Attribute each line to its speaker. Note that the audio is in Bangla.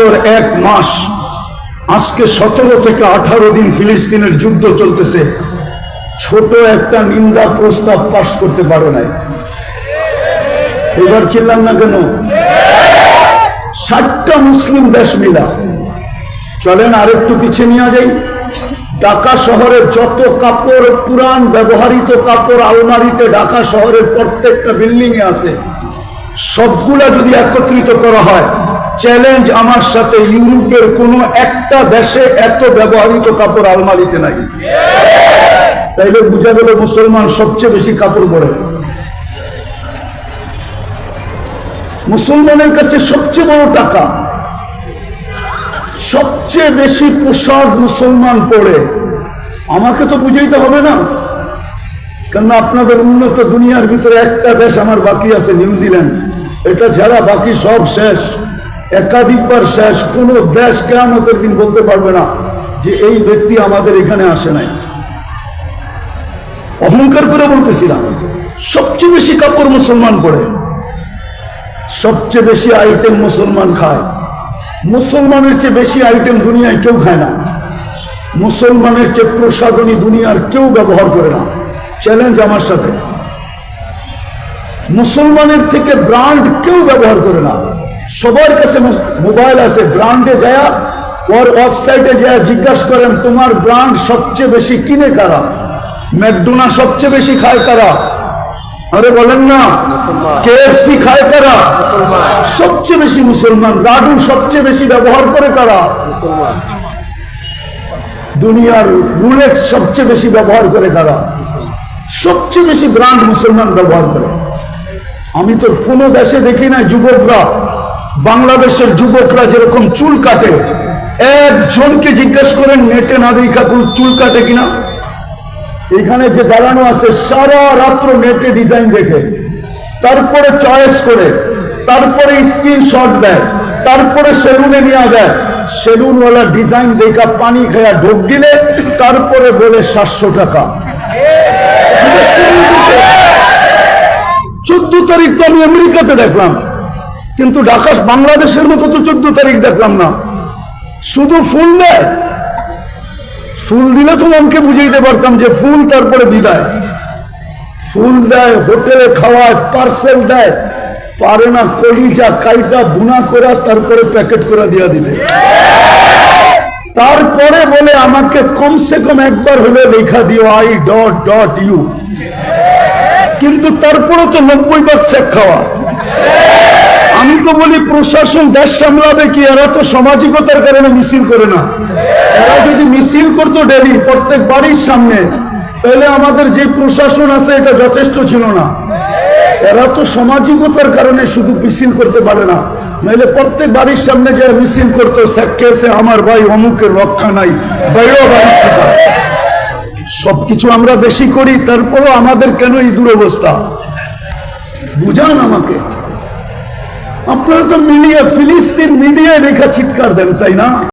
Speaker 1: বৎসর এক মাস, আজকে সতেরো থেকে আঠারো দিন ফিলিস্তিনের যুদ্ধ চলতেছে। ছোট একটা নিন্দা প্রস্তাব পাশ করতে পারে নাই। এবার চিনলাম না কেন? ষাটটা মুসলিম দেশ মিলা। চলেন আরেকটু পিছিয়ে নিয়ে যাই। ঢাকা শহরের যত কাপড় পুরান ব্যবহারিত কাপড় আলমারিতে ঢাকা শহরের প্রত্যেকটা বিল্ডিং এ আছে, সবগুলা যদি একত্রিত করা হয় চ্যালেঞ্জ আমার সাথে ইউরোপের কোন একটা দেশে এত ব্যবহৃত কাপড় আলমারিতে নাই। তাইলে বোঝা গেল মুসলমান সবচেয়ে বেশি কাপড় পরে। মুসলমানের কাছে সবচেয়ে বড় টাকা, সবচেয়ে বেশি পোশাক মুসলমান পড়ে আমাকে তো বুঝাইতে হবে না। কেননা আপনাদের উন্নত দুনিয়ার ভিতরে একটা দেশ আমার বাকি আছে, নিউজিল্যান্ড। এটা ছাড়া বাকি সব শেষ। একাধিকবার শেষ, কোন দেশ কেমতের দিন বলতে পারবে না যে এই ব্যক্তি আমাদের এখানে আসে নাই। অহংকার করে বলতেছিলাম, সবচেয়ে বেশি কাপড় মুসলমান পড়ে সবচেয়ে বেশি আইটেম মুসলমান খায়। মুসলমানের চেয়ে বেশি আইটেম দুনিয়ায় কেউ খায় না। মুসলমানের চেয়ে প্রসাধনী দুনিয়ার কেউ ব্যবহার করে না। চ্যালেঞ্জ আমার সাথে। মুসলমানের থেকে ব্রান্ড কেউ ব্যবহার করে না। সবার কাছে মোবাইল আছে ব্র্যান্ডে যায় ওর ওয়েবসাইটে যায় জিজ্ঞাসা করেন তোমার ব্র্যান্ড সবচেয়ে বেশি কিনে কারা? ম্যাকডোনা সবচেয়ে বেশি খায় কারা? আরে বলেন না। কেএফসি খায় কারা? সবচেয়ে বেশি মুসলমান। লাডু সবচেয়ে বেশি ব্যবহার করে কারা? দুনিয়ার রুলেক্স সবচেয়ে বেশি ব্যবহার করে কারা? সবচেয়ে বেশি ব্র্যান্ড মুসলমান ব্যবহার করে। আমি তো কোনো দেশে দেখি না যুবকরা। বাংলাদেশের যুবকরা যেরকম চুল কাটে, একজনকে জিজ্ঞেস করেন, নেটে না কোন চুল কাটে কিনা? এখানে যে দাঁড়ানো আছে, সারা রাত্র নেটে ডিজাইন দেখে। তারপরে চয়েস করে, তারপরে স্ক্রিনশট দেয়, তারপরে সেলুনে নিয়ে দেয় সেলুনওয়ালা ডিজাইন দেখা পানি খেয়া ঢোক দিলে, তারপরে বলে, সাতশো টাকা। চোদ্দ তারিখ তো আমি আমেরিকাতে দেখলাম। কিন্তু ঢাকা বাংলাদেশের মতো তো চোদ্দ তারিখ দেখলাম না। শুধু ফুল দেয়। ফুল দিলে তো মনকে বুঝাইতে পারতাম যে ফুল তারপরে বিদায়। ফুল দেয়, হোটেলে খাওয়ায় পার্সেল দেয়, পারে না কলিজা কাইটা বুনা করা, তারপরে প্যাকেট করে দিয়া দিতে তারপরে বলে, আমাকে কমসে কম একবার হলে লেখা দিও আই ডট ডট ইউ কিন্তু তারপরে তো নব্বই শেখ খাওয়া। আমি তো বলি প্রশাসন দেশ সামলাবে কি? এরা তো সামাজিকতার কারণে মিছিল করে না। এরা যদি মিছিল করতো ডেলি, প্রত্যেক বাড়ির সামনে, তাহলে আমাদের যে প্রশাসন আছে, এটা যথেষ্ট ছিল না। এরা তো সামাজিকতার কারণে শুধু মিছিল করতে পারে না। নাহলে প্রত্যেক বাড়ির সামনে যারা মিছিল করতো কেসে আমার ভাই, অমুকের রক্ষা নাই। সবকিছু আমরা বেশি করি, তারপরও আমাদের কেন এই দুরবস্থা? বুঝান আমাকে। আপনারা তো মিডিয়া ফিলিস্তিন মিডিয়ায় রেখা চিৎকার দেন তাই না?